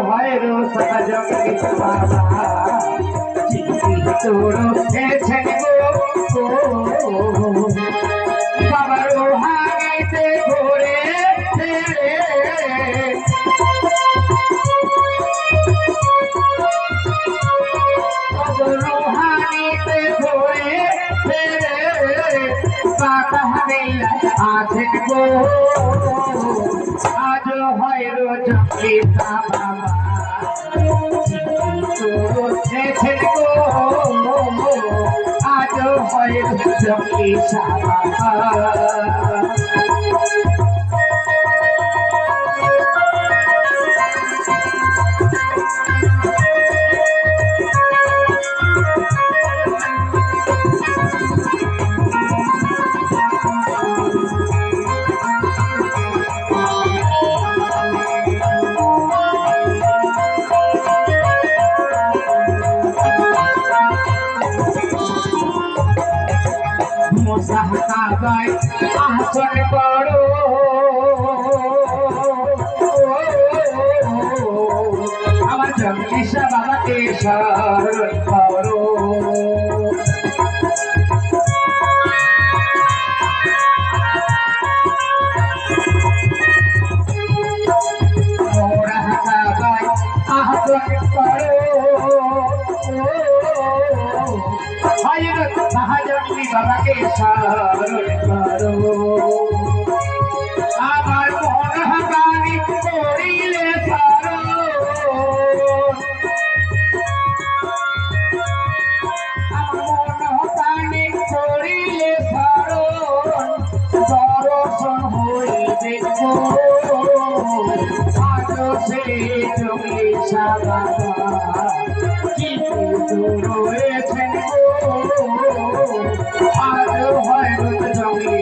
হয় রো বাবা চিঠি তোর এছেন গো। বাবা রোহানিতে বাবা হারিয়া আছেন গো। আজ হয় রোজ পিতা বাবা। গো আজ হয় রোজ পিতা বাবা মোসাহাবাই আসন করো আমার জগদীশা বাবা স্মরণ শাহজাহান বাবাকে স্মরণ করো আমার মন হাতানি করিলে সারো। হয়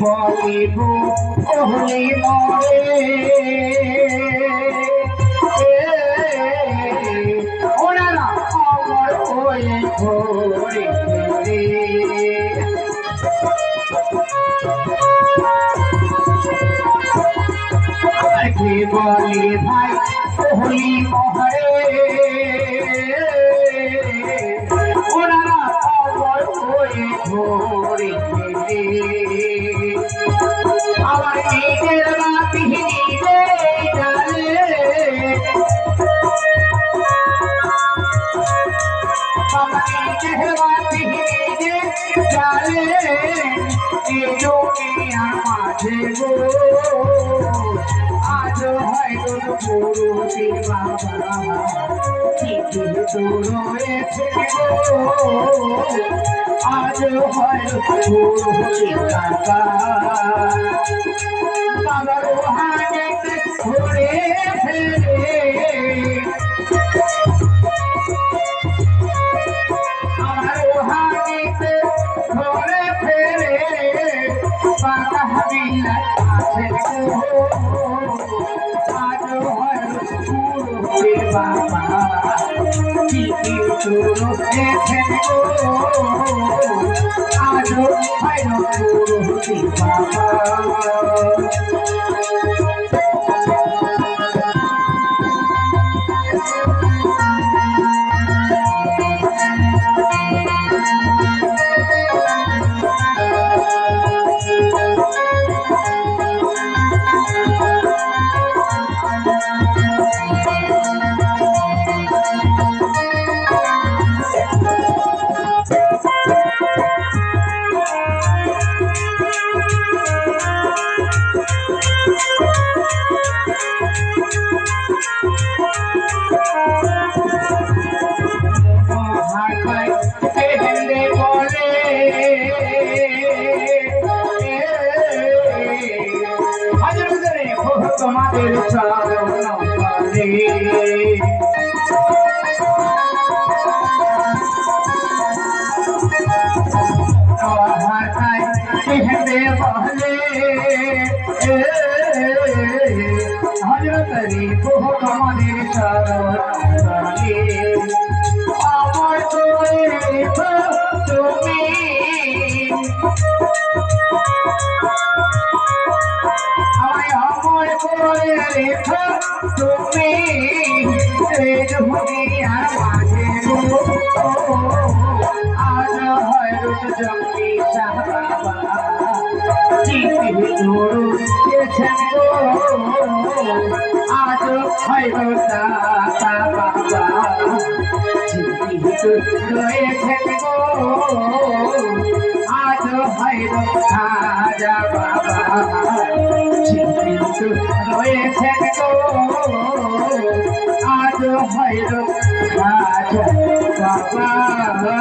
বলিব ওহলি মরে। ওনারা অমর হয়ে ঘরে ঘরে কে ভাই ওহলি মহরে দুনিয়ার মাঝে গো আজ হয় গো পুরুষি বাবা চিঠি তো রয়েছে গো আজ আছে গো আমাদের চরণ তলে হাতায় কেহবে বলে হজরত আমাদের চরণ আমার তুমি আজ হয় রাজা বাবা চিঠি রয়েছেন আজ হয় রাজা বাবা।